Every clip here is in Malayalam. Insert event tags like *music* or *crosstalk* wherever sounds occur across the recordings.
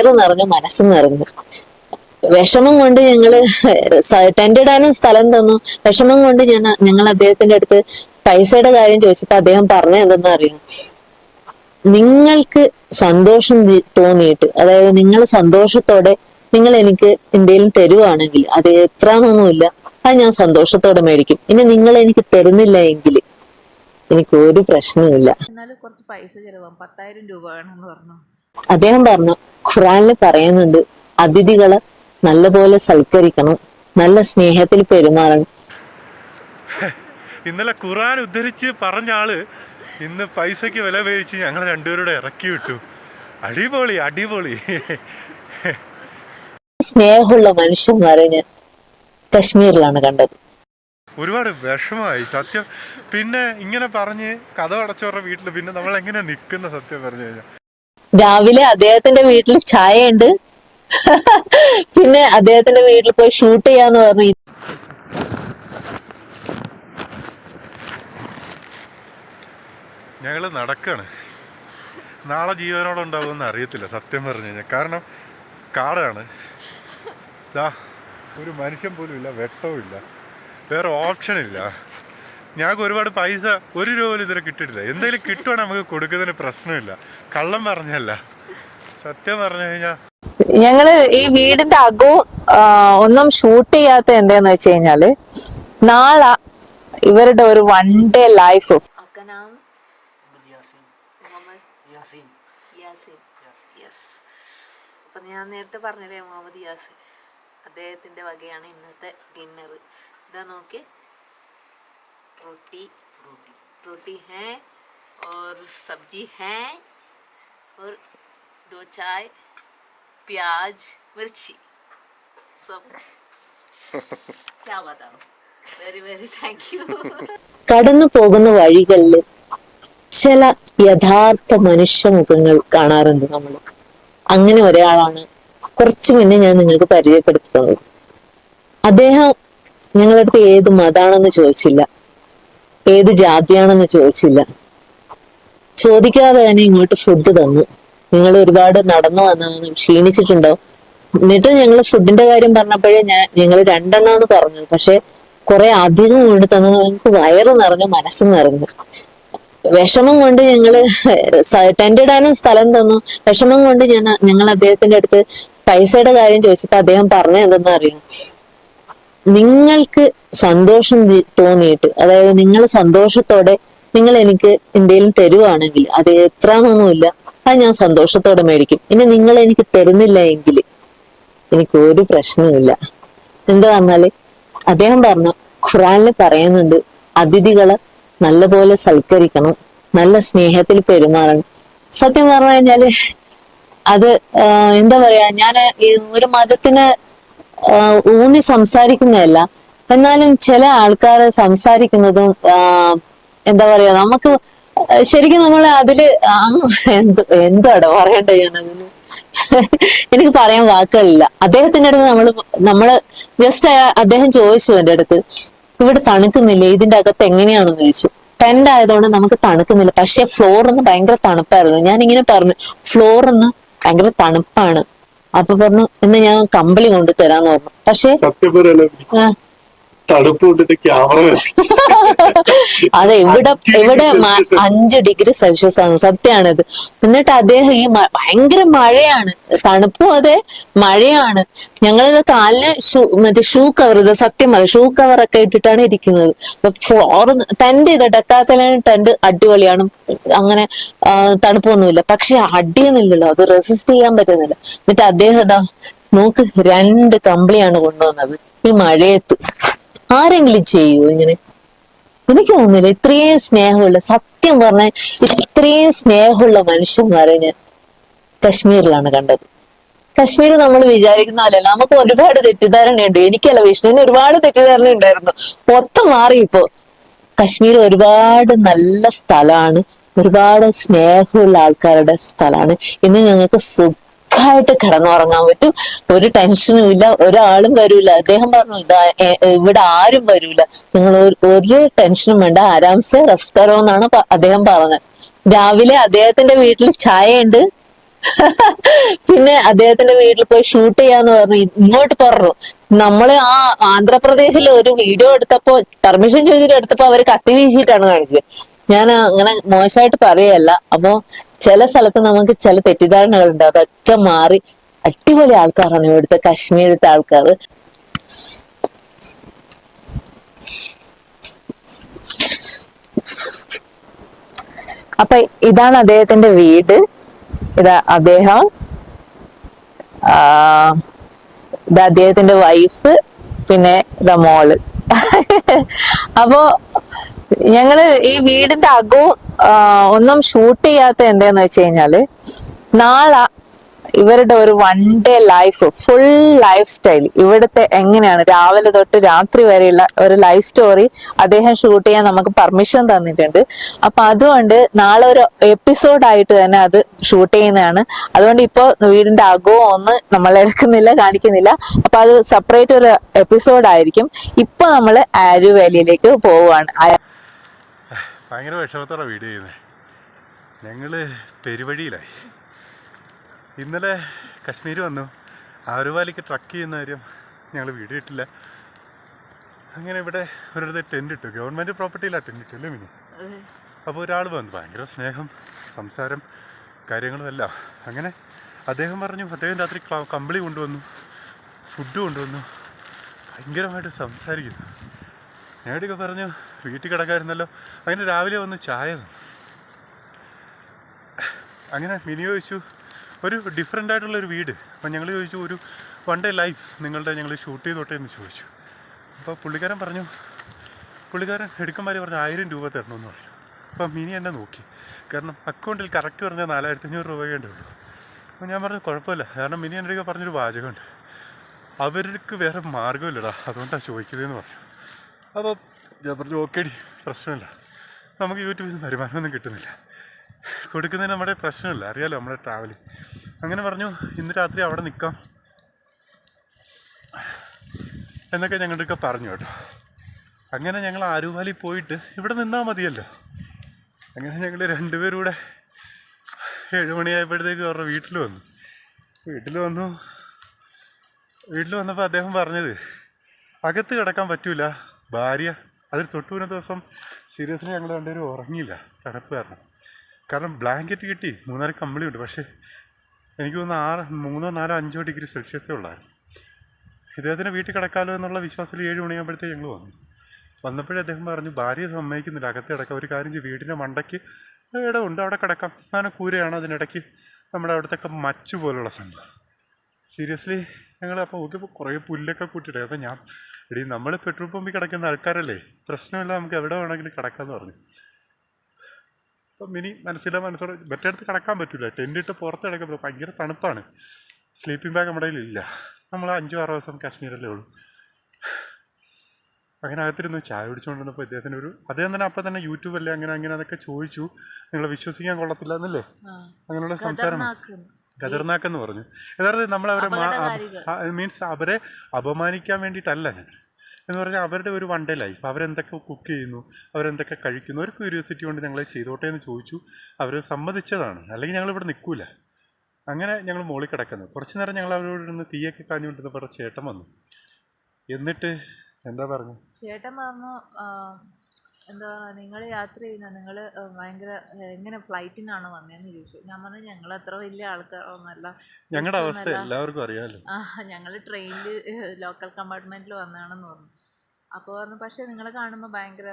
വയറ് നിറഞ്ഞു മനസ്സ് നിറഞ്ഞു. വിഷമം കൊണ്ട് ഞങ്ങൾ ടെന്റ് ഇടാനും സ്ഥലം തന്നു. വിഷമം കൊണ്ട് ഞാൻ ഞങ്ങൾ അദ്ദേഹത്തിന്റെ അടുത്ത് പൈസയുടെ കാര്യം ചോദിച്ചപ്പോ അദ്ദേഹം പറഞ്ഞ എന്തെന്ന് അറിയാം? നിങ്ങൾക്ക് സന്തോഷം തോന്നിയിട്ട് അതായത് നിങ്ങൾ സന്തോഷത്തോടെ നിങ്ങൾ എനിക്ക് എന്തെങ്കിലും തരുവാണെങ്കിൽ അത് എത്രന്നൊന്നുമില്ല അത് ഞാൻ സന്തോഷത്തോടെ മേടിക്കും. ഇനി നിങ്ങൾ എനിക്ക് തരുന്നില്ല എങ്കിൽ എനിക്ക് ഒരു പ്രശ്നമില്ല എന്നാലും കുറച്ച് പൈസ ചെലവാകും. പത്തായിരം രൂപ വേണമെന്ന് പറഞ്ഞു. അദ്ദേഹം പറഞ്ഞു ഖുറാനിൽ പറയുന്നുണ്ട് അതിഥികളെ നല്ലപോലെ സൽക്കരിക്കണം നല്ല സ്നേഹത്തിൽ പെരുമാറണം. ഇന്നലെ ഖുറാൻ ഉദ്ധരിച്ച് പറഞ്ഞ ആൾ ഇന്ന് പൈസക്ക് വില മേടിച്ച് ഞങ്ങൾ രണ്ടുപേരുടെ ഇറക്കി വിട്ടു. അടിപൊളി അടിപൊളി. സ്നേഹമുള്ള മനുഷ്യന്മാരെ ഞാൻ കശ്മീരിലാണ് കണ്ടത്. ഒരുപാട് വിഷമമായി സത്യം. പിന്നെ ഇങ്ങനെ പറഞ്ഞ് കഥ അടച്ചവരുടെ വീട്ടിൽ പിന്നെ നമ്മൾ എങ്ങനെ നിൽക്കുന്ന സത്യം പറഞ്ഞു കഴിഞ്ഞാൽ രാവിലെ അദ്ദേഹത്തിന്റെ വീട്ടിൽ ചായ ഉണ്ട് പിന്നെ അദ്ദേഹത്തിന്റെ വീട്ടിൽ പോയി ഷൂട്ട് ചെയ്യാന്ന് പറഞ്ഞു. ഞങ്ങൾ നടക്കാണ്. നാളെ ജീവനോടെ ഉണ്ടാവുമെന്ന് അറിയത്തില്ല സത്യം പറഞ്ഞു കഴിഞ്ഞാൽ. കാരണം കാടാണ്. ഒരു മനുഷ്യൻ പോലും ഇല്ല വെട്ടവും ഇല്ല. വേറെ ഓപ്ഷൻ ഇല്ല. ഞങ്ങൾക്ക് ഒരുപാട് പൈസ ഒരു രൂപ പോലും ഇതുവരെ കിട്ടിയിട്ടില്ല. എന്തെങ്കിലും കിട്ടുവാണെ നമുക്ക് കൊടുക്കുന്നതിന് പ്രശ്നമില്ല. കള്ളം പറഞ്ഞല്ല സത്യം പറഞ്ഞു കഴിഞ്ഞാൽ ഞങ്ങൾ ഈ വീടിന്റെ അകവും ഒന്നും ഷൂട്ട് ചെയ്യാത്ത എന്താന്ന് വെച്ച് കഴിഞ്ഞാൽ നാളെ ഇവരുടെ ഒരു വൺ ഡേ ലൈഫ് ഞാൻ നേരത്തെ പറഞ്ഞില്ലേ മുഹമ്മദ് യാസിൻ? അദ്ദേഹത്തിന്റെ വകയാണ് ഇന്നത്തെ ഡിന്നർ ഇതാ നോക്കി റൊട്ടി रोटी है और सब्जी है और दो चाय प्याज मिर्ची सब *laughs* क्या बताओ वेरी वेरी थैंक यू കടന്നു പോകുന്ന വഴികളിൽ ചില യഥാർത്ഥ മനുഷ്യമുഖങ്ങൾ കാണാറുണ്ട് നമ്മൾ അങ്ങനെ ഒരാളാണ് കുറച്ചു മുന്നേ ഞാൻ നിങ്ങൾക്ക് പരിചയപ്പെടുത്തി തന്നത് അദ്ദേഹം ഞങ്ങളുടെ അടുത്ത് ഏത് മതാണെന്ന് ചോദിച്ചില്ല ഏത് ജാതിയാണെന്ന് ചോദിച്ചില്ല. ചോദിക്കാതെ തന്നെ ഇങ്ങോട്ട് ഫുഡ് തന്നു. നിങ്ങൾ ഒരുപാട് നടന്നു വന്നതാണ് ക്ഷീണിച്ചിട്ടുണ്ടോ? എന്നിട്ട് ഞങ്ങൾ ഫുഡിന്റെ കാര്യം പറഞ്ഞപ്പോഴേ ഞാൻ ഞങ്ങൾ രണ്ടെണ്ണമാണ് പറഞ്ഞത് പക്ഷെ കുറെ അധികം കൊണ്ട് തന്നത് ഞങ്ങൾക്ക് വയറ് നിറഞ്ഞു മനസ്സ് നിറഞ്ഞു. വിഷമം കൊണ്ട് ഞങ്ങൾ ടെന്റ് ഇടാനും സ്ഥലം തന്നു. വിഷമം കൊണ്ട് ഞാൻ ഞങ്ങൾ അദ്ദേഹത്തിന്റെ അടുത്ത് പൈസയുടെ കാര്യം ചോദിച്ചപ്പോ അദ്ദേഹം പറഞ്ഞ എന്തെന്ന് അറിയാം? നിങ്ങൾക്ക് സന്തോഷം തോന്നിയിട്ട് അതായത് നിങ്ങൾ സന്തോഷത്തോടെ നിങ്ങൾ എനിക്ക് എന്തെങ്കിലും തരുവാണെങ്കിൽ അത് എത്രന്നൊന്നുമില്ല അത് ഞാൻ സന്തോഷത്തോടെ മേടിക്കും. ഇനി നിങ്ങൾ എനിക്ക് തരുന്നില്ല എങ്കിൽ എനിക്ക് ഒരു പ്രശ്നവുമില്ല. എന്താ പറഞ്ഞാൽ അദ്ദേഹം പറഞ്ഞു ഖുറാനിൽ പറയുന്നുണ്ട് അതിഥികളെ നല്ലപോലെ സൽക്കരിക്കണം നല്ല സ്നേഹത്തിൽ പെരുമാറണം. സത്യം പറഞ്ഞു കഴിഞ്ഞാൽ അത് എന്താ പറയാ ഞാൻ ഒരു മതത്തിന് ഊന്നി സംസാരിക്കുന്നതല്ല. എന്നാലും ചില ആൾക്കാർ സംസാരിക്കുന്നതും എന്താ പറയാ നമുക്ക് ശരിക്കും നമ്മൾ അതിൽ എന്ത് എന്താണ് പറയണ്ടേ എനിക്ക് പറയാൻ വാക്കുകളില്ല. അദ്ദേഹത്തിന്റെ അടുത്ത് നമ്മൾ നമ്മൾ ജസ്റ്റ് അദ്ദേഹം ചോദിച്ചു എന്റെ അടുത്ത് ഇവിടെ തണുക്കുന്നില്ലേ? ഇതിന്റെ അകത്ത് എങ്ങനെയാണെന്ന് ചോദിച്ചു. ടെന്റ് ആയതുകൊണ്ട് നമുക്ക് തണുക്കുന്നില്ല. പക്ഷെ ഫ്ലോറിന്ന് ഭയങ്കര തണുപ്പായിരുന്നു. ഞാൻ ഇങ്ങനെ പറഞ്ഞു ഫ്ലോറിന്ന് ഭയങ്കര തണുപ്പാണ്. അപ്പൊ പറഞ്ഞു എന്നാ ഞാൻ കമ്പിളി കൊണ്ട് തരാന്ന് പറഞ്ഞു പക്ഷെ തണുപ്പ് കൊണ്ടിട്ട് ക്യാമറ *laughs* അതെ ഇവിടെ ഇവിടെ അഞ്ച് ഡിഗ്രി സെൽഷ്യസ് ആണ്. സത്യമാണിത് എന്നിട്ട് അദ്ദേഹം ഈ ഭയങ്കര മഴയാണ്. തണുപ്പും അതെ മഴയാണ്. ഞങ്ങളിത് കാലിന് ഷൂ മറ്റേ ഷൂ കവർ ഇത് സത്യം പറ ഷൂ കവർ ഒക്കെ ഇട്ടിട്ടാണ് ഇരിക്കുന്നത്. അപ്പൊ ഫ്ലോർ ടെന്റ് ഇത് ഡെക്കാത്തലാണ് ടെന്റ് അടിപൊളിയാണ്. അങ്ങനെ തണുപ്പൊന്നുമില്ല. പക്ഷെ അടിയുന്നില്ലല്ലോ അത് റെസിസ്റ്റ് ചെയ്യാൻ പറ്റുന്നില്ല. എന്നിട്ട് അദ്ദേഹം നോക്ക് രണ്ട് കമ്പിളിയാണ് കൊണ്ടുവന്നത്. ഈ മഴയത്ത്. ആരെങ്കിലും ചെയ്യൂ ഇങ്ങനെ? എനിക്ക് തോന്നുന്നില്ല ഇത്രയും സ്നേഹമുള്ള സത്യം പറഞ്ഞ ഇത്രയും സ്നേഹമുള്ള മനുഷ്യന്മാരെ ഞാൻ കശ്മീരിലാണ് കണ്ടത്. കശ്മീർ നമ്മൾ വിചാരിക്കുന്ന പോലെയല്ല. നമുക്ക് ഒരുപാട് തെറ്റിദ്ധാരണയുണ്ട്. എനിക്കല്ല വിഷ്ണുവിന് ഒരുപാട് തെറ്റിദ്ധാരണ ഉണ്ടായിരുന്നു. മൊത്തം മാറി ഇപ്പോ. കശ്മീർ ഒരുപാട് നല്ല സ്ഥലമാണ് ഒരുപാട് സ്നേഹമുള്ള ആൾക്കാരുടെ സ്ഥലമാണ് ഇന്ന് ഞങ്ങൾക്ക് സുഖമായിട്ട് കിടന്നുറങ്ങാൻ പറ്റും. ഒരു ടെൻഷനും ഇല്ല. ഒരാളും വരൂല. അദ്ദേഹം പറഞ്ഞു ഇതാ ഇവിടെ ആരും വരൂല. നിങ്ങൾ ഒരു- ടെൻഷനും വേണ്ട. ആരാംസെ റെസ്റ്റ് കറോ എന്നാണ് അദ്ദേഹം പറഞ്ഞത്. രാവിലെ അദ്ദേഹത്തിന്റെ വീട്ടിൽ ചായ ഉണ്ട് *laughs* പിന്നെ അദ്ദേഹത്തിന്റെ വീട്ടിൽ പോയി ഷൂട്ട് ചെയ്യാന്ന് പറഞ്ഞു. ഇങ്ങോട്ട് പറഞ്ഞു. നമ്മൾ ആ ആന്ധ്രാപ്രദേശിൽ ഒരു വീഡിയോ എടുത്തപ്പോ പെർമിഷൻ ചോദിച്ചിട്ട് എടുത്തപ്പോ അവർ കത്തി വീശിയിട്ടാണ് കാണിച്ചത്. ഞാൻ അങ്ങനെ മോശമായിട്ട് പറയല്ല. അപ്പോ ചില സ്ഥലത്ത് നമുക്ക് ചില തെറ്റിദ്ധാരണകളുണ്ട്. അതൊക്കെ മാറി അടിപൊളി ആൾക്കാരാണ് ഇവിടുത്തെ കശ്മീരത്തെ ആൾക്കാർ അപ്പൊ ഇതാണ് അദ്ദേഹത്തിന്റെ വീട്. ഇതാ അദ്ദേഹം ഇത് അദ്ദേഹത്തിന്റെ വൈഫ് പിന്നെ ഇതാ മോൾ. അപ്പോ ഞങ്ങൾ ഈ വീടിന്റെ അകവും ഒന്നും ഷൂട്ട് ചെയ്യാത്ത എന്താന്ന് വെച്ച് കഴിഞ്ഞാൽ നാളെ ഇവരുടെ ഒരു one day life full lifestyle ഇവിടുത്തെ എങ്ങനെയാണ്? രാവിലെ തൊട്ട് രാത്രി വരെയുള്ള ഒരു ലൈഫ് സ്റ്റോറി അദ്ദേഹം ഷൂട്ട് ചെയ്യാൻ നമുക്ക് പെർമിഷൻ തന്നിട്ടുണ്ട്. അപ്പൊ അതുകൊണ്ട് നാളെ ഒരു എപ്പിസോഡായിട്ട് തന്നെ അത് ഷൂട്ട് ചെയ്യുന്നതാണ്. അതുകൊണ്ട് ഇപ്പോ വീടിന്റെ അകവും ഒന്ന് നമ്മൾ എടുക്കുന്നില്ല കാണിക്കുന്നില്ല. അപ്പൊ അത് സെപ്പറേറ്റ് ഒരു എപ്പിസോഡായിരിക്കും ഇപ്പൊ നമ്മൾ ആരു വാലിയിലേക്ക് പോവുകയാണ്. ഭയങ്കര വിഷമത്തോടെ വീഡിയോ ചെയ്യുന്നത് ഞങ്ങൾ പെരുവഴിയിലായി. ഇന്നലെ കശ്മീർ വന്നു. ആരുവാലിക്ക് ട്രക്ക് ചെയ്യുന്ന കാര്യം ഞങ്ങൾ വീഡിയോ ഇട്ടില്ല. അങ്ങനെ ഇവിടെ ഒരിടത്ത് ടെന്റ് ഇട്ടു. ഗവൺമെന്റ് പ്രോപ്പർട്ടിയിലാണ് ടെന്റ് ഇട്ടു അല്ലേ മിനി? അപ്പോൾ ഒരാൾ വന്നു. ഭയങ്കര സ്നേഹം സംസാരം കാര്യങ്ങളും എല്ലാം. അങ്ങനെ അദ്ദേഹം പറഞ്ഞു അദ്ദേഹം രാത്രി കമ്പിളി കൊണ്ടുവന്നു ഫുഡ് കൊണ്ടുവന്നു. ഭയങ്കരമായിട്ട് സംസാരിക്കുന്നു. ഞങ്ങളുടെയൊക്കെ പറഞ്ഞു? വീട്ടിൽ കിടക്കായിരുന്നല്ലോ. അങ്ങനെ രാവിലെ വന്ന് ചായ തന്നു. അങ്ങനെ മിനി ചോദിച്ചു ഒരു ഡിഫറെന്റ് ആയിട്ടുള്ളൊരു വീട്? അപ്പം ഞങ്ങൾ ചോദിച്ചു ഒരു വൺ ഡേ ലൈഫ് നിങ്ങളുടെ ഞങ്ങൾ ഷൂട്ട് ചെയ്തോട്ടെ എന്ന് ചോദിച്ചു. അപ്പോൾ പുള്ളിക്കാരൻ പറഞ്ഞു പുള്ളിക്കാരൻ എടുക്കന്മാർ പറഞ്ഞു ആയിരം രൂപ തരണമെന്ന് പറഞ്ഞു. അപ്പം മിനി എന്നെ നോക്കി. കാരണം അക്കൗണ്ടിൽ കറക്റ്റ് പറഞ്ഞാൽ നാലായിരത്തി അഞ്ഞൂറ് രൂപയേ ഉള്ളൂ. അപ്പോൾ ഞാൻ പറഞ്ഞു കുഴപ്പമില്ല. കാരണം മിനി എന്റെ പറഞ്ഞൊരു വാചകമുണ്ട്. അവർക്ക് വേറെ മാർഗമില്ലടാ. അതുകൊണ്ടാണ് ചോദിക്കുന്നതെന്ന് പറഞ്ഞു. അപ്പോൾ ഞാൻ പറഞ്ഞു ഓക്കേടി പ്രശ്നമില്ല. നമുക്ക് യൂട്യൂബിൽ നിന്ന് വരുമാനമൊന്നും കിട്ടുന്നില്ല. കൊടുക്കുന്നതിന് നമ്മുടെ പ്രശ്നമില്ല. അറിയാലോ നമ്മുടെ ട്രാവലിങ് അങ്ങനെ പറഞ്ഞു ഇന്ന് രാത്രി അവിടെ നിൽക്കാം. എന്നൊക്കെ ഞങ്ങളുടെയൊക്കെ പറഞ്ഞു കേട്ടോ. അങ്ങനെ ഞങ്ങൾ ആരുവാലി പോയിട്ട് ഇവിടെ നിന്നാൽ മതിയല്ലോ. അങ്ങനെ ഞങ്ങൾ രണ്ടുപേരും കൂടെ ഏഴ് മണിയായപ്പോഴത്തേക്ക് അവരുടെ വീട്ടിൽ വന്നു. വീട്ടിൽ വന്നു. വീട്ടിൽ വന്നപ്പോൾ അദ്ദേഹം പറഞ്ഞത് അകത്ത് കിടക്കാൻ പറ്റൂല. ഭാര്യ അതിൽ തൊട്ടു മുന്നേ ദിവസം സീരിയസ്ലി ഞങ്ങൾ രണ്ടുപേരും ഉറങ്ങിയില്ല. തണുപ്പ് കാരണം. കാരണം ബ്ലാങ്കറ്റ് കിട്ടി. മൂന്നാൽ കമ്പിളിയുണ്ട് പക്ഷേ എനിക്ക് തോന്നുന്നു ആറ് മൂന്നോ നാലോ അഞ്ചോ ഡിഗ്രി സെൽഷ്യസേ ഉള്ളായിരുന്നു. ഇദ്ദേഹത്തിന് വീട്ടിൽ കിടക്കാമല്ലോ എന്നുള്ള വിശ്വാസത്തിൽ ഏഴ് മണിയാകുമ്പോഴത്തേക്ക് ഞങ്ങൾ വന്നു. വന്നപ്പോഴേ അദ്ദേഹം പറഞ്ഞു ഭാര്യ സമ്മതിക്കുന്നില്ല. അകത്ത് കിടക്കാം ഒരു കാര്യം ചെയ്യും. വീടിന്റെ മണ്ടയ്ക്ക് ഇടമുണ്ട് അവിടെ കിടക്കാം. അങ്ങനെ കൂരയാണ് അതിനിടയ്ക്ക് നമ്മുടെ അവിടുത്തെ മച്ചു പോലുള്ള സംഭവം. സീരിയസ്ലി ഞങ്ങൾ അപ്പോൾ നോക്കിയപ്പോൾ കുറേ പുല്ലൊക്കെ കൂട്ടിയിട്ട് അപ്പോൾ ഞാൻ എടീ നമ്മൾ പെട്രോൾ പമ്പിൽ കിടക്കുന്ന ആൾക്കാരല്ലേ? പ്രശ്നമില്ല നമുക്ക് എവിടെ വേണമെങ്കിലും കിടക്കാമെന്ന് പറഞ്ഞു. അപ്പം മിനി മനസ്സില്ല മനസ്സോടെ മറ്റേടത്ത് കിടക്കാൻ പറ്റില്ല ടെന്റ് ഇട്ട് പുറത്ത് കിടക്കാൻ പറ്റില്ല ഭയങ്കര തണുപ്പാണ്. സ്ലീപ്പിംഗ് ബാഗ് നമ്മുടെ കയ്യിലില്ല. നമ്മൾ അഞ്ചോ ആറോ ദിവസം കാശ്മീരല്ലേ ഉള്ളൂ. അങ്ങനെ അകത്തിരുന്നു ചായ കുടിച്ചുകൊണ്ടിരുന്നപ്പോൾ ഇദ്ദേഹത്തിന് ഒരു അദ്ദേഹം തന്നെ അപ്പം തന്നെ യൂട്യൂബല്ലേ അങ്ങനെ അങ്ങനെ അതൊക്കെ ചോദിച്ചു. നിങ്ങളെ വിശ്വസിക്കാൻ കൊള്ളത്തില്ല എന്നല്ലേ? അങ്ങനെയുള്ള സംസാരം ഖതർനാക്കെന്ന് പറഞ്ഞു. യഥാർത്ഥത്തിൽ നമ്മൾ അവരെ മീൻസ് അവരെ അപമാനിക്കാൻ വേണ്ടിയിട്ടല്ല ഞാൻ. എന്ന് പറഞ്ഞാൽ അവരുടെ ഒരു വൺ ഡേ ലൈഫ് അവരെന്തൊക്കെ കുക്ക് ചെയ്യുന്നു അവരെന്തൊക്കെ കഴിക്കുന്നു ഒരു ക്യൂരിയോസിറ്റി കൊണ്ട് ഞങ്ങളെ ചെയ്തോട്ടെ എന്ന് ചോദിച്ചു. അവർ സമ്മതിച്ചതാണ്. അല്ലെങ്കിൽ ഞങ്ങൾ ഇവിടെ നിൽക്കൂല. അങ്ങനെ ഞങ്ങൾ മുകളിൽ കിടക്കുന്നത് കുറച്ച് നേരം ഞങ്ങൾ അവരോട് ഇരുന്ന് തീയൊക്കെ കാഞ്ഞുകൊണ്ടിരുന്നപ്പോൾ ചേട്ടൻ വന്നു. എന്നിട്ട് എന്താ പറഞ്ഞു? ചേട്ടൻ പറഞ്ഞു എന്താ പറയുക നിങ്ങൾ യാത്ര ചെയ്യുന്ന നിങ്ങൾ ഭയങ്കര എങ്ങനെ ഫ്ലൈറ്റിനാണ് വന്നതെന്ന് ചോദിച്ചു. ഞാൻ പറഞ്ഞു ഞങ്ങൾ അത്ര വലിയ ആൾക്കാരൊന്നുമല്ല. ഞങ്ങളുടെ അവസ്ഥ എല്ലാവർക്കും അറിയാമല്ലോ ആ ഞങ്ങൾ ട്രെയിനിൽ ലോക്കൽ കമ്പാർട്ട്മെന്റിൽ വന്നതാണെന്ന് പറഞ്ഞു. അപ്പോൾ പറഞ്ഞു പക്ഷേ നിങ്ങളെ കാണുമ്പോൾ ഭയങ്കര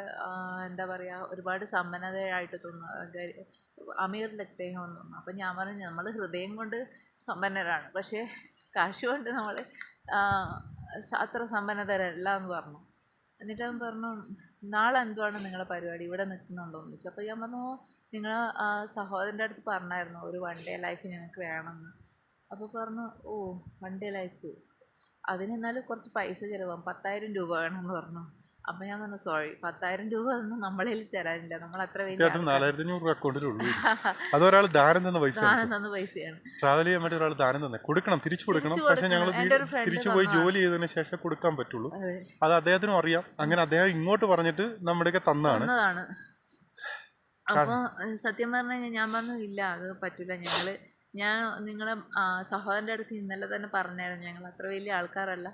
എന്താ പറയുക ഒരുപാട് സമ്പന്നതയായിട്ട് തോന്നുന്നു. അമീർ ലക്തേഹം എന്ന് തോന്നുന്നു. അപ്പം ഞാൻ പറഞ്ഞു നമ്മൾ ഹൃദയം കൊണ്ട് സമ്പന്നരാണ്. പക്ഷേ കാശ് കൊണ്ട് നമ്മൾ അത്ര സമ്പന്നതരല്ല എന്ന് പറഞ്ഞു. എന്നിട്ട് അവൻ പറഞ്ഞു നാളെ എന്തുവാണ് നിങ്ങളെ പരിപാടി? ഇവിടെ നിൽക്കുന്നുണ്ടോ എന്ന് ചോദിച്ചു. അപ്പോൾ ഞാൻ പറഞ്ഞു നിങ്ങൾ സഹോദരന്റെ അടുത്ത് പറഞ്ഞായിരുന്നു ഒരു വൺ ഡേ ലൈഫ് ഞങ്ങൾക്ക് വേണമെന്ന്. അപ്പോൾ പറഞ്ഞു ഓ വൺ ഡേ ലൈഫ് അതിന് എന്നാലും കുറച്ച് പൈസ ചിലവാകും പത്തായിരം രൂപ വേണമെന്ന് പറഞ്ഞു. അപ്പം ഞാൻ പറഞ്ഞു സോറി പത്തായിരം രൂപ ഒന്നും നമ്മളെ തരാനില്ല. നമ്മൾ അത്ര വലിയ ചേട്ടൻ നാലായിരത്തി അഞ്ഞൂറ് രൂപ അക്കൗണ്ടിലുള്ളൂ ദാനം തന്ന പൈസ തന്ന പൈസയാണ്. ട്രാവൽ ചെയ്യാൻ വേണ്ടി ഒരാൾ ദാനം തന്നെ. കൊടുക്കണം തിരിച്ചു കൊടുക്കണം. പക്ഷെ ഞങ്ങൾ തിരിച്ചു പോയി ജോലി ചെയ്തതിന് ശേഷം കൊടുക്കാൻ പറ്റുള്ളൂ. അത്. അദ്ദേഹത്തിനും അറിയാം. അങ്ങനെ അദ്ദേഹം ഇങ്ങോട്ട് പറഞ്ഞിട്ട് നമ്മുടെയൊക്കെ തന്നാണ്. അപ്പൊ സത്യം പറഞ്ഞു ഞാൻ പറഞ്ഞു ഇല്ല അത് പറ്റില്ല ഞങ്ങൾ ഞാൻ നിങ്ങളെ സഹോദരന്റെ അടുത്ത് ഇന്നലെ തന്നെ പറഞ്ഞായിരുന്നു. ഞങ്ങൾ അത്ര വലിയ ആൾക്കാരല്ല.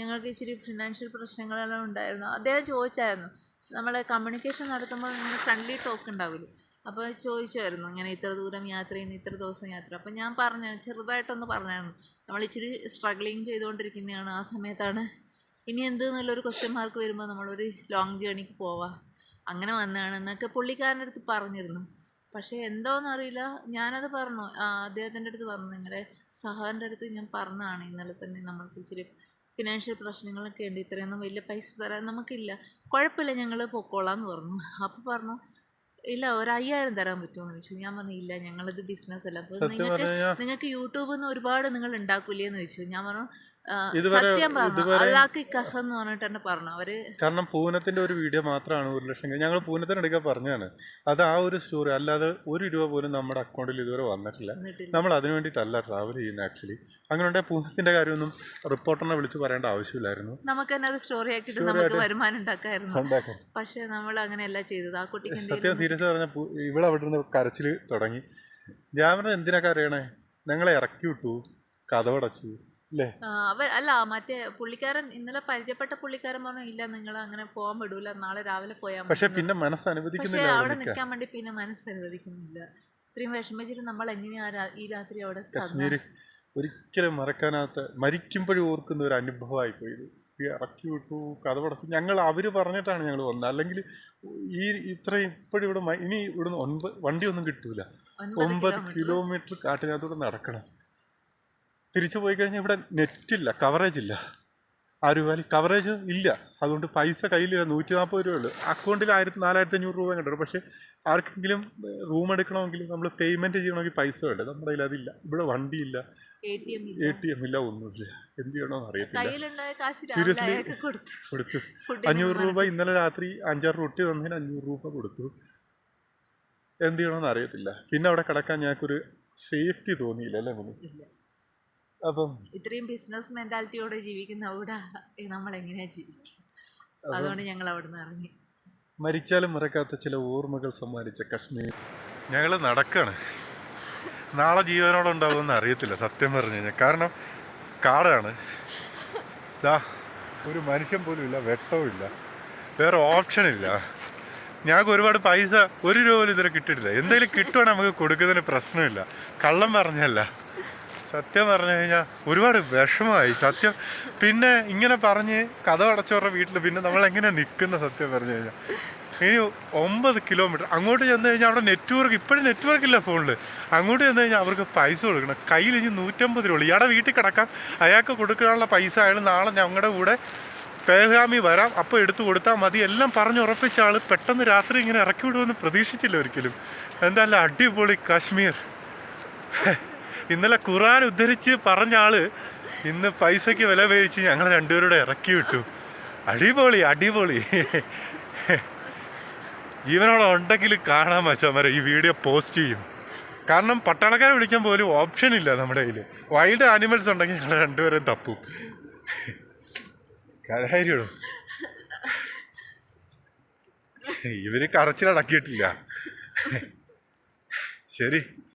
ഞങ്ങൾക്ക് ഇച്ചിരി ഫിനാൻഷ്യൽ പ്രശ്നങ്ങളെല്ലാം ഉണ്ടായിരുന്നു. അദ്ദേഹം ചോദിച്ചായിരുന്നു നമ്മൾ കമ്മ്യൂണിക്കേഷൻ നടത്തുമ്പോൾ നിങ്ങൾ ഫ്രണ്ട്ലി ടോക്ക് ഉണ്ടാവില്ലേ? അപ്പോൾ ചോദിച്ചായിരുന്നു ഇങ്ങനെ ഇത്ര ദൂരം യാത്ര ചെയ്യുന്നു ഇത്ര ദിവസം യാത്ര? അപ്പോൾ ഞാൻ പറഞ്ഞു ചെറുതായിട്ടൊന്ന് പറഞ്ഞായിരുന്നു നമ്മൾ ഇച്ചിരി സ്ട്രഗ്ലിങ് ചെയ്തുകൊണ്ടിരിക്കുന്നതാണ് ആ സമയത്താണ്. ഇനി എന്ത് എന്നുള്ളൊരു ക്വസ്റ്റ്യൻ മാർക്ക് വരുമ്പോൾ നമ്മളൊരു ലോങ് ജേണിക്ക് പോവാം. അങ്ങനെ വന്നതാണ് എന്നൊക്കെ പുള്ളിക്കാരന്റെ അടുത്ത് പറഞ്ഞിരുന്നു. പക്ഷേ എന്തോന്നറിയില്ല ഞാനത് പറഞ്ഞു അദ്ദേഹത്തിന്റെ അടുത്ത് പറഞ്ഞു നിങ്ങളുടെ സഹാറിന്റെ അടുത്ത് ഞാൻ പറഞ്ഞതാണ് ഇന്നലെ തന്നെ നമ്മൾക്ക് ഇച്ചിരി ഫിനാൻഷ്യൽ പ്രശ്നങ്ങളൊക്കെ ഉണ്ട്. ഇത്രയൊന്നും വലിയ പൈസ തരാൻ നമുക്കില്ല. കുഴപ്പമില്ല ഞങ്ങൾ പൊക്കോളാം എന്ന് പറഞ്ഞു. അപ്പോൾ പറഞ്ഞു ഇല്ല ഒരു അയ്യായിരം തരാൻ പറ്റുമോ എന്ന് ചോദിച്ചു. ഞാൻ പറഞ്ഞു ഇല്ല ഞങ്ങളിത് ബിസിനസ് അല്ല. അപ്പോൾ നിങ്ങൾക്ക് നിങ്ങൾക്ക് യൂട്യൂബിൽ നിന്ന് ഒരുപാട് നിങ്ങൾ ഉണ്ടാക്കൂലേ എന്ന് ചോദിച്ചു. ഞാൻ പറഞ്ഞു സത്യം പറഞ്ഞു കസ എന്ന് പറഞ്ഞിട്ട് പറഞ്ഞു. അവർ കാരണം പൂനത്തിന്റെ ഒരു വീഡിയോ മാത്രമാണ് ഒരു ലക്ഷം ഞങ്ങൾ പൂനത്തിന് എടുക്കാൻ പറഞ്ഞതാണ്. അത് ആ ഒരു സ്റ്റോറി അല്ലാതെ ഒരു രൂപ പോലും നമ്മുടെ അക്കൗണ്ടിൽ ഇതുവരെ വന്നിട്ടില്ല. നമ്മൾ അതിനു വേണ്ടിയിട്ടല്ല ട്രാവൽ ചെയ്യുന്നത് ആക്ച്വലി അങ്ങനെ ഉണ്ടെങ്കിൽ പൂനത്തിന്റെ കാര്യമൊന്നും റിപ്പോർട്ടറിനെ വിളിച്ച് പറയേണ്ട ആവശ്യമില്ലായിരുന്നു. നമുക്ക് തന്നെ അത് സ്റ്റോറി ആക്കിയിട്ട് നമുക്ക് ആയിട്ട് വരുമാനം ഉണ്ടാക്കായിരുന്നു. പക്ഷെ നമ്മൾ അങ്ങനെയല്ല ചെയ്തത്. ആ കുട്ടിക്ക് സത്യം സീരിയസ് പറഞ്ഞ ഇവിടെ അവിടെ നിന്ന് കരച്ചിൽ തുടങ്ങി. ജാമിനെ എന്തിനൊക്കെ എന്തിനാ കരയണേ? ഞങ്ങളെ ഇറക്കി വിട്ടു. കഥവടച്ചു അല്ലേ അവ അല്ല മറ്റേ പുള്ളിക്കാരൻ ഇന്നലെ പരിചയപ്പെട്ട പുള്ളിക്കാരൻ പറഞ്ഞു ഇല്ല നിങ്ങൾ അങ്ങനെ പോകാൻ വിടൂല നാളെ രാവിലെ പോയാൽ പക്ഷെ പിന്നെ മനസ്സ് അനുവദിക്കുന്നില്ല അവിടെ നിൽക്കാൻ വേണ്ടി പിന്നെ മനസ്സ് അനുവദിക്കുന്നില്ല. ഇത്രയും വിഷമിച്ചിട്ട് നമ്മൾ എങ്ങനെയാ ഈ രാത്രി അവിടെ കശ്മീർ ഒരിക്കലും മറക്കാനാത്ത മരിക്കുമ്പോഴും ഓർക്കുന്ന ഒരു അനുഭവമായി പോയി ഇത് ഇറക്കി വിട്ടു കഥ പടച്ചു. ഞങ്ങൾ അവർ പറഞ്ഞിട്ടാണ് ഞങ്ങൾ വന്നത്. അല്ലെങ്കിൽ ഈ ഇത്രയും ഇപ്പോഴും ഇവിടെ ഇനി ഇവിടുന്ന് ഒൻപത് വണ്ടിയൊന്നും കിട്ടൂല. ഒമ്പത് കിലോമീറ്റർ കാട്ടിനകത്തൂടെ നടക്കണം. തിരിച്ചു പോയി കഴിഞ്ഞാൽ ഇവിടെ നെറ്റില്ല കവറേജ് ഇല്ല. ആരുവാലി കവറേജ് ഇല്ല. അതുകൊണ്ട് പൈസ കയ്യിലില്ല നൂറ്റി നാൽപ്പത് രൂപ ഉള്ളൂ. അക്കൗണ്ടിൽ ആയിരത്തി നാലായിരത്തി അഞ്ഞൂറ് രൂപ കിട്ടും പക്ഷേ ആർക്കെങ്കിലും റൂം എടുക്കണമെങ്കിൽ നമ്മൾ പേയ്മെന്റ് ചെയ്യണമെങ്കിൽ പൈസ വേണ്ട? നമ്മുടെ കയ്യിൽ അതില്ല. ഇവിടെ വണ്ടിയില്ല എ ടി എം ഇല്ല. ഒന്നുമില്ല. എന്ത് ചെയ്യണമെന്ന് അറിയത്തില്ല. സീരിയസ്ലി? കൊടുത്തു. അഞ്ഞൂറ് രൂപ ഇന്നലെ രാത്രി അഞ്ചാറ് റൊട്ടി തന്നതിന് അഞ്ഞൂറ് രൂപ കൊടുത്തു. എന്ത് ചെയ്യണമെന്ന് അറിയത്തില്ല. പിന്നെ അവിടെ കിടക്കാൻ ഞങ്ങൾക്കൊരു സേഫ്റ്റി തോന്നിയില്ല അല്ലേ മുനി. അപ്പം ഇത്രയും ബിസിനസ് മെന്റാലിറ്റിയോടെ ജീവിക്കുന്ന അവിടെ നമ്മൾ എങ്ങനെയാ ജീവിക്കുക അതുകൊണ്ട് ഞങ്ങൾ അവിടുന്ന് ഇറങ്ങി. മരിച്ചാലും മറക്കാത്ത ചില ഓർമ്മകൾ സമ്മാനിച്ച കശ്മീർ. ഞങ്ങൾ നടക്കാണ്. നാളെ ജീവനോടെ ഉണ്ടാവുമെന്ന് അറിയത്തില്ല സത്യം പറഞ്ഞു കഴിഞ്ഞാൽ. കാരണം കാടാണ്. ദാ ഒരു മനുഷ്യൻ പോലും ഇല്ല വെട്ടവും ഇല്ല. വേറെ ഓപ്ഷൻ ഇല്ല. ഞങ്ങൾക്ക് ഒരുപാട് പൈസ ഒരു രൂപ പോലും ഇതുവരെ കിട്ടിയിട്ടില്ല. എന്തെങ്കിലും കിട്ടുവാണെങ്കിൽ നമുക്ക് കൊടുക്കുന്നതിന് പ്രശ്നമില്ല. കള്ളം പറഞ്ഞല്ല. സത്യം പറഞ്ഞു കഴിഞ്ഞാൽ ഒരുപാട് വിഷമമായി സത്യം. പിന്നെ ഇങ്ങനെ പറഞ്ഞ് കഥ അടച്ചവരുടെ വീട്ടിൽ പിന്നെ നമ്മൾ എങ്ങനെ നിൽക്കുന്ന സത്യം പറഞ്ഞു കഴിഞ്ഞാൽ ഇനി ഒമ്പത് കിലോമീറ്റർ അങ്ങോട്ട് ചെന്ന് കഴിഞ്ഞാൽ അവിടെ നെറ്റ്വർക്ക് ഇപ്പോഴും നെറ്റ്വർക്ക് ഇല്ല ഫോണിൽ അങ്ങോട്ട് ചെന്ന് കഴിഞ്ഞാൽ അവർക്ക് പൈസ കൊടുക്കണം. കയ്യിൽ ഇനി നൂറ്റമ്പത് രൂപ ഇയാളെ വീട്ടിൽ കിടക്കാം. അയാൾക്ക് കൊടുക്കാനുള്ള പൈസ അയാൾ നാളെ ഞങ്ങളുടെ കൂടെ പേഹാമി വരാം. അപ്പോൾ എടുത്തു കൊടുത്താൽ മതി. എല്ലാം പറഞ്ഞ് ഉറപ്പിച്ച ആൾ പെട്ടെന്ന് രാത്രി ഇങ്ങനെ ഇറക്കി വിടുമെന്ന് പ്രതീക്ഷിച്ചില്ല ഒരിക്കലും. എന്തായാലും അടിപൊളി കാശ്മീർ. ഇന്നലെ ഖുറാൻ ഉദ്ധരിച്ച് പറഞ്ഞ ആൾ ഇന്ന് പൈസയ്ക്ക് വില മേടിച്ച് ഞങ്ങൾ രണ്ടുപേരുടെ ഇറക്കി വിട്ടു. അടിപൊളി അടിപൊളി. ജീവനോടെ ഉണ്ടെങ്കിൽ കാണാൻ മച്ചാമാരെ ഈ വീഡിയോ പോസ്റ്റ് ചെയ്യും. കാരണം പട്ടാളക്കാരെ വിളിക്കാൻ പോലും ഓപ്ഷൻ ഇല്ല നമ്മുടെ കയ്യിൽ വൈൽഡ് ആനിമൽസ് ഉണ്ടെങ്കിൽ ഞങ്ങൾ രണ്ടുപേരും തപ്പും. കാര്യമാണോ ഇവർ കറച്ചിലടക്കിയിട്ടില്ല ശരി.